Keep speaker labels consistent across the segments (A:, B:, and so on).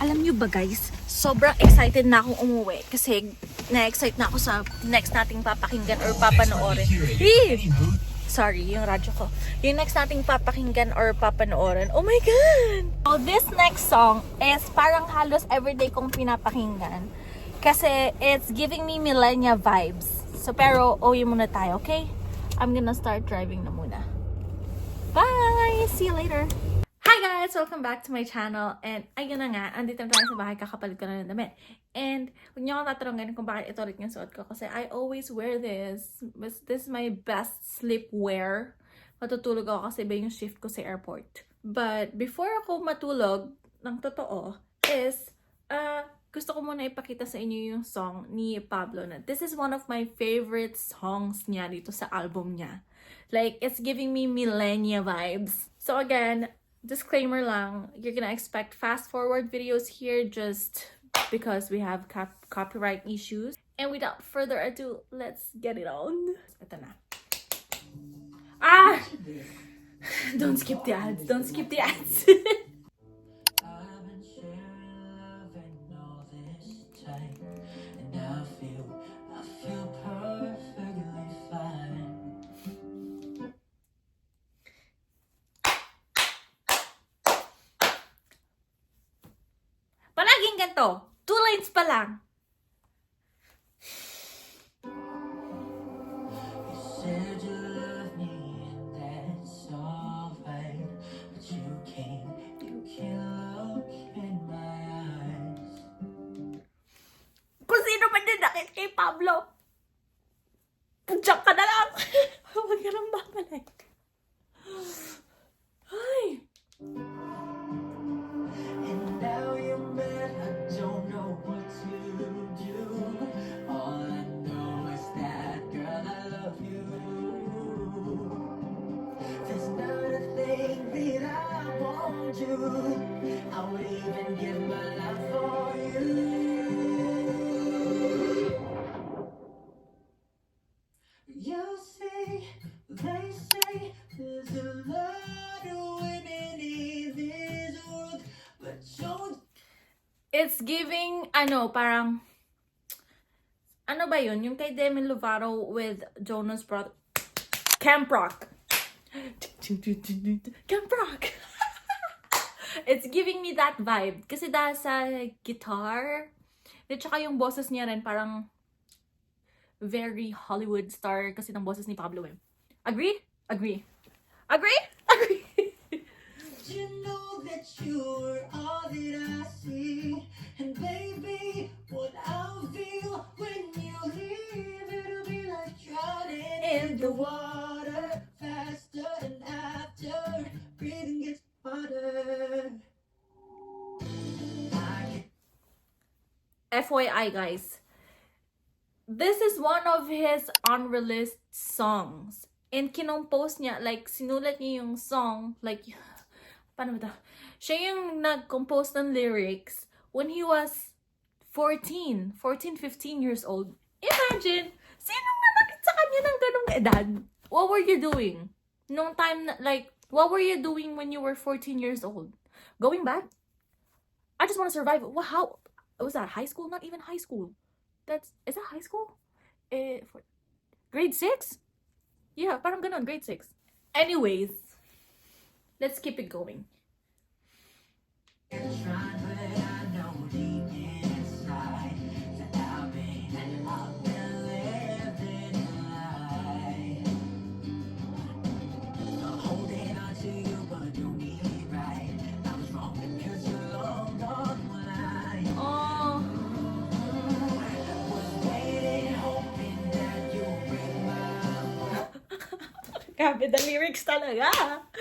A: Alam nyo ba guys, sobrang excited na akong umuwi kasi na-excite na ako sa next nating papakinggan or papanoorin. Eh! Sorry, yung radyo ko. Yung next nating papakinggan or papanoorin. Oh my God! So this next song is parang halos everyday kong pinapakinggan. Kasi it's giving me millennia vibes. So pero, uwi muna tayo, okay? I'm gonna start driving na muna. Bye! See you later! Hi guys! Welcome back to my channel. And ayun na nga, andito na tayo sa bahay, kakapalit ko na ng damit. And huwag niyo akong tatanungin kung bakit ito ulit yung suot ko. Kasi I always wear this. This is my best sleepwear. Matutulog ako kasi iba yung shift ko sa airport. But before ako matulog, ng totoo, is, uh, gusto ko muna ipakita sa inyo yung song ni Pablo na this is one of my favorite songs niya dito sa album niya. Like, it's giving me millennia vibes. So again, disclaimer lang, you're gonna expect fast forward videos here just because we have cop- copyright issues. And without further ado, let's get it on. Ito na. Ah! Don't skip the ads. Don't skip the ads. ganito. Two lines pa lang. Kung sino man din nakit kay Pablo. Diyan ka na lang. Huwag ka nang babalik. Ay.
B: You say, they say, there's a lot of women in this world, but don't
A: It's giving, ano, parang, ano ba yun? Yung kay Demi Lovato with Jonas Brothers. Camp Rock. Camp Rock. It's giving me that vibe. Kasi dahil sa guitar, at saka yung boses niya rin parang very Hollywood star kasi ng boses ni Pablo eh. Agree? Agree. Agree? Agree.
B: you know that you're all that I see? And baby, what I'll feel when you leave, it'll be like drowning in the water faster and after breathing gets harder.
A: FYI guys, this is one of his unreleased songs. And kinompose niya, like, sinulat niya yung song, like, paano ba ito? Siya yung nag-compose ng lyrics when he was 14, 14, 15 years old. Imagine, sino nanakit sa kanya ng ganong edad? What were you doing? Nung time, na, like, what were you doing when you were 14 years old? Going back? I just want to survive. Well, how, was that high school? Not even high school. That's is that high school? Eh, grade six? Yeah, parang ganon, grade six. Anyways, let's keep it going. Grabe the lyrics talaga.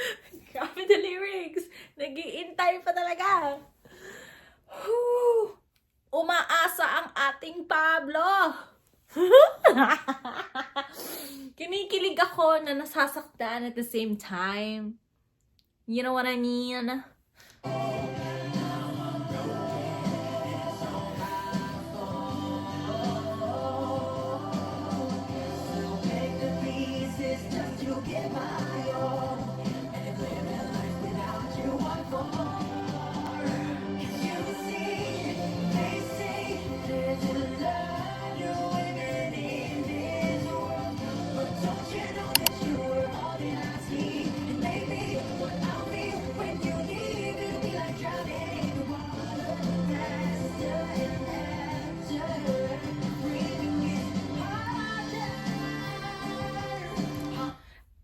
A: Grabe the lyrics. Nagiintay pa talaga. Whew. Umaasa ang ating Pablo. Kinikilig ako na nasasaktan at the same time. You know what I mean?
B: Take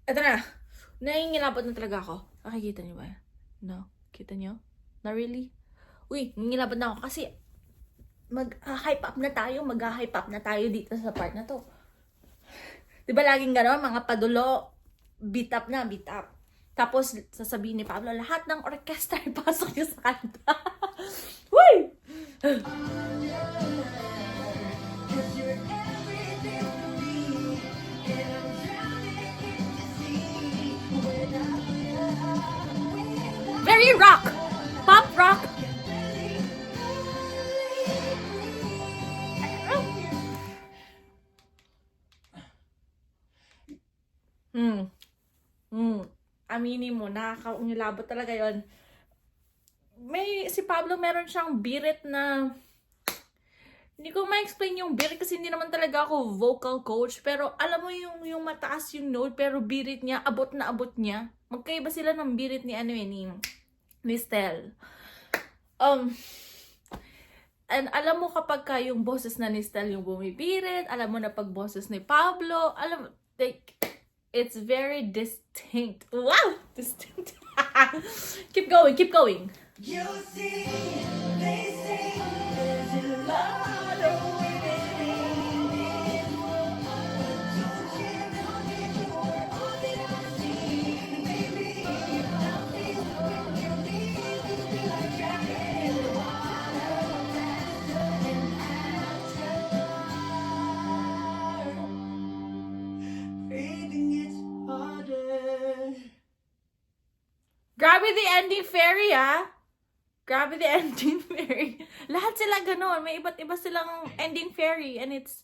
A: Eto na. Nahingilabot na talaga ako. Nakikita niyo ba? No? Kita niyo? Not really? Uy, nangingilabot na ako kasi mag-hype up na tayo, mag-hype up na tayo dito sa part na to. Di ba laging gano'n, mga padulo, beat up na, beat up. Tapos, sasabihin ni Pablo, lahat ng orkestra ipasok niyo sa kanta. Uy! Very rock! Pop rock! Hmm. Hmm. Aminin mo, nakakaungilabot talaga yon. May, si Pablo meron siyang birit na, hindi ko ma-explain yung birit kasi hindi naman talaga ako vocal coach. Pero alam mo yung, yung mataas yung note pero birit niya, abot na abot niya. Magkaiba sila ng birit ni ano eh, ni, ni Stel. Um, and alam mo kapag ka yung boses na ni Stel yung bumibirit, alam mo na pag boses ni Pablo, alam, like, it's very distinct. Wow! Distinct. keep going, keep going.
B: You see, they say
A: Grabe the ending fairy, ah. Grabe the ending fairy. Lahat sila ganun. May iba't iba silang ending fairy. And it's,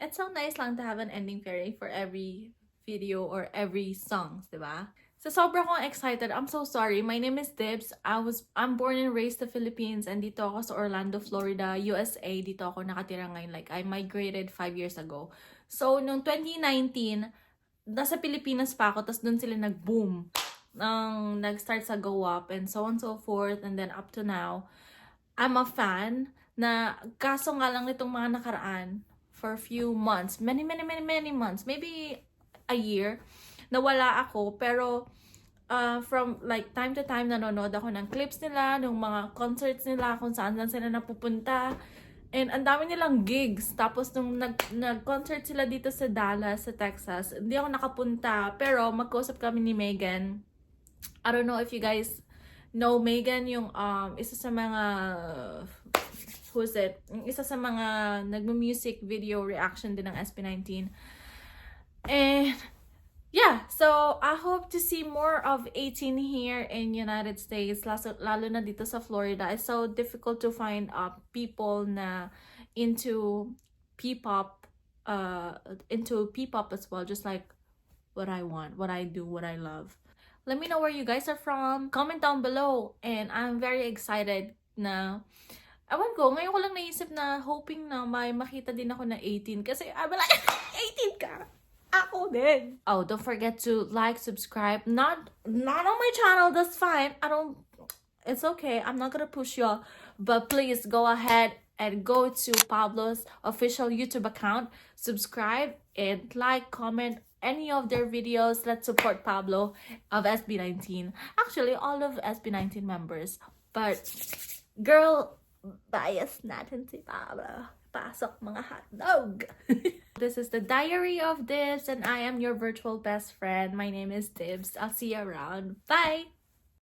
A: it's so nice lang to have an ending fairy for every video or every songs, di ba? So, sobra akong excited. I'm so sorry. My name is Dibs. I was, I'm born and raised the Philippines and dito ako sa Orlando, Florida, USA. Dito ako nakatira ngayon. Like, I migrated five years ago. So, noong 2019, nasa Pilipinas pa ako, tapos doon sila nag-boom nang nag-start sa Go Up and so on so forth and then up to now I'm a fan na kaso nga lang nitong mga nakaraan for few months many many many many months maybe a year nawala ako pero uh, from like time to time nanonood ako ng clips nila ng mga concerts nila kung saan saan sila napupunta And ang dami nilang gigs. Tapos nung nag, nag-concert sila dito sa Dallas, sa Texas, hindi ako nakapunta. Pero mag-usap kami ni Megan. I don't know if you guys know Megan, yung um, isa sa mga, who's it? Isa sa mga nagmo-music video reaction din ng SB19. And yeah, so I hope to see more of 18 here in United States, lalo, lalo na dito sa Florida. It's so difficult to find uh, people na into P-pop, uh, into P-pop as well, just like what I want, what I do, what I love. Let me know where you guys are from. Comment down below. And I'm very excited na Ewan ko, ngayon ko lang naisip na hoping na may makita din ako na 18. Kasi, I'm like, 18 ka! Ako din. Oh, don't forget to like, subscribe. Not, not on my channel, that's fine. I don't, it's okay. I'm not gonna push you. But please go ahead and go to Pablo's official YouTube account. Subscribe and like, comment any of their videos. Let's support Pablo of SB19. Actually, all of SB19 members. But, girl, bias natin si Pablo. Pasok mga hotdog. this is the diary of Dibs and I am your virtual best friend. My name is Dibs. I'll see you around. Bye!